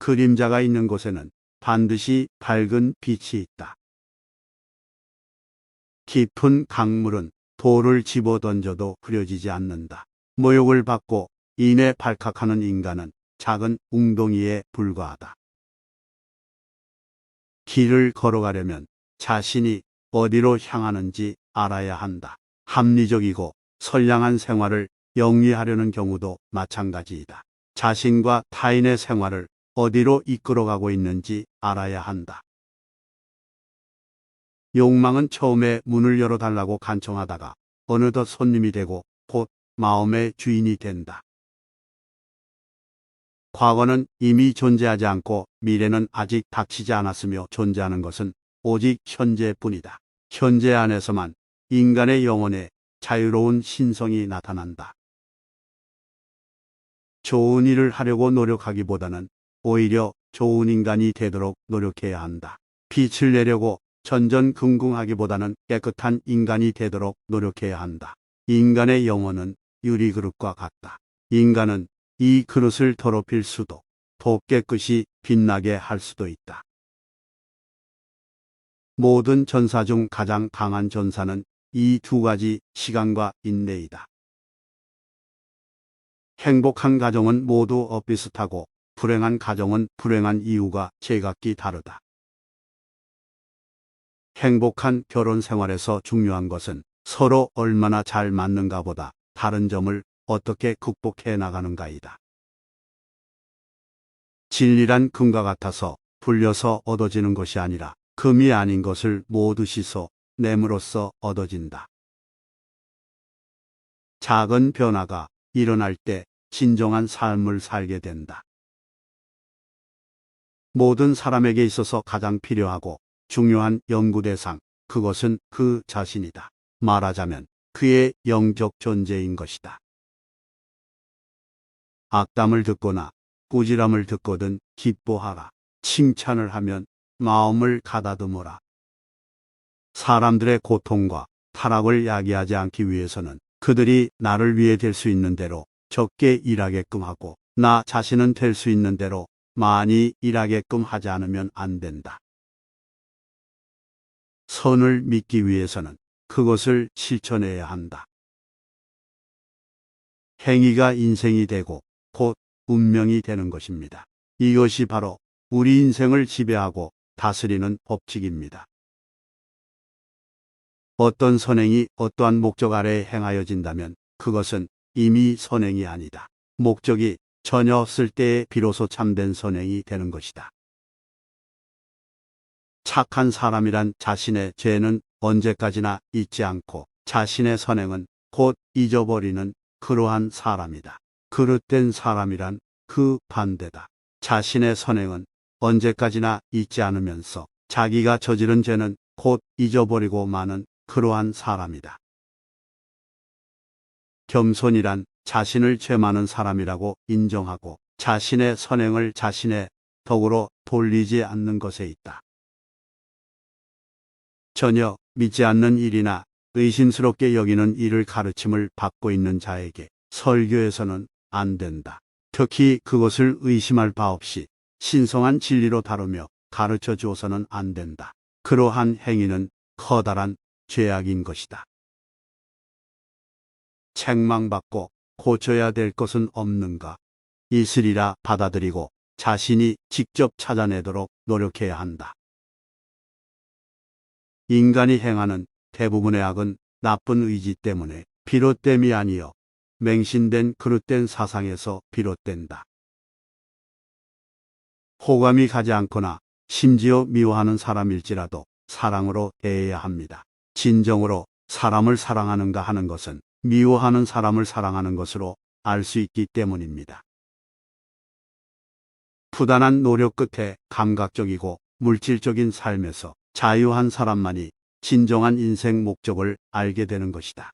그림자가 있는 곳에는 반드시 밝은 빛이 있다. 깊은 강물은 돌을 집어 던져도 흐려지지 않는다. 모욕을 받고 인해 발칵하는 인간은 작은 웅덩이에 불과하다. 길을 걸어가려면 자신이 어디로 향하는지 알아야 한다. 합리적이고 선량한 생활을 영위하려는 경우도 마찬가지이다. 자신과 타인의 생활을 어디로 이끌어가고 있는지 알아야 한다. 욕망은 처음에 문을 열어달라고 간청하다가 어느덧 손님이 되고 곧 마음의 주인이 된다. 과거는 이미 존재하지 않고 미래는 아직 닥치지 않았으며 존재하는 것은 오직 현재뿐이다. 현재 안에서만 인간의 영혼에 자유로운 신성이 나타난다. 좋은 일을 하려고 노력하기보다는 오히려 좋은 인간이 되도록 노력해야 한다. 빛을 내려고 전전긍긍하기보다는 깨끗한 인간이 되도록 노력해야 한다. 인간의 영혼은 유리그릇과 같다. 인간은 이 그릇을 더럽힐 수도 더 깨끗이 빛나게 할 수도 있다. 모든 전사 중 가장 강한 전사는 이 두 가지 시간과 인내이다. 행복한 가정은 모두 엇비슷하고 불행한 가정은 불행한 이유가 제각기 다르다. 행복한 결혼 생활에서 중요한 것은 서로 얼마나 잘 맞는가 보다 다른 점을 어떻게 극복해 나가는가이다. 진리란 금과 같아서 불려서 얻어지는 것이 아니라 금이 아닌 것을 모두 씻어 nem으로써 얻어진다. 작은 변화가 일어날 때 진정한 삶을 살게 된다. 모든 사람에게 있어서 가장 필요하고 중요한 연구 대상, 그것은 그 자신이다. 말하자면 그의 영적 존재인 것이다. 악담을 듣거나 꾸지람을 듣거든 기뻐하라. 칭찬을 하면 마음을 가다듬어라. 사람들의 고통과 타락을 야기하지 않기 위해서는 그들이 나를 위해 될 수 있는 대로 적게 일하게끔 하고 나 자신은 될 수 있는 대로 많이 일하게끔 하지 않으면 안 된다. 선을 믿기 위해서는 그것을 실천해야 한다. 행위가 인생이 되고 곧 운명이 되는 것입니다. 이것이 바로 우리 인생을 지배하고 다스리는 법칙입니다. 어떤 선행이 어떠한 목적 아래 행하여진다면 그것은 이미 선행이 아니다. 목적이 전혀 없을 때에 비로소 참된 선행이 되는 것이다. 착한 사람이란 자신의 죄는 언제까지나 잊지 않고 자신의 선행은 곧 잊어버리는 그러한 사람이다. 그릇된 사람이란 그 반대다. 자신의 선행은 언제까지나 잊지 않으면서 자기가 저지른 죄는 곧 잊어버리고 마는 그러한 사람이다. 겸손이란 자신을 죄 많은 사람이라고 인정하고 자신의 선행을 자신의 덕으로 돌리지 않는 것에 있다. 전혀 믿지 않는 일이나 의심스럽게 여기는 일을 가르침을 받고 있는 자에게 설교에서는 안 된다. 특히 그것을 의심할 바 없이 신성한 진리로 다루며 가르쳐 주어서는 안 된다. 그러한 행위는 커다란 죄악인 것이다. 책망받고 고쳐야 될 것은 없는가? 있으리라 받아들이고 자신이 직접 찾아내도록 노력해야 한다. 인간이 행하는 대부분의 악은 나쁜 의지 때문에 비롯됨이 아니여 맹신된 그릇된 사상에서 비롯된다. 호감이 가지 않거나 심지어 미워하는 사람일지라도 사랑으로 대해야 합니다. 진정으로 사람을 사랑하는가 하는 것은 미워하는 사람을 사랑하는 것으로 알 수 있기 때문입니다. 부단한 노력 끝에 감각적이고 물질적인 삶에서 자유한 사람만이 진정한 인생 목적을 알게 되는 것이다.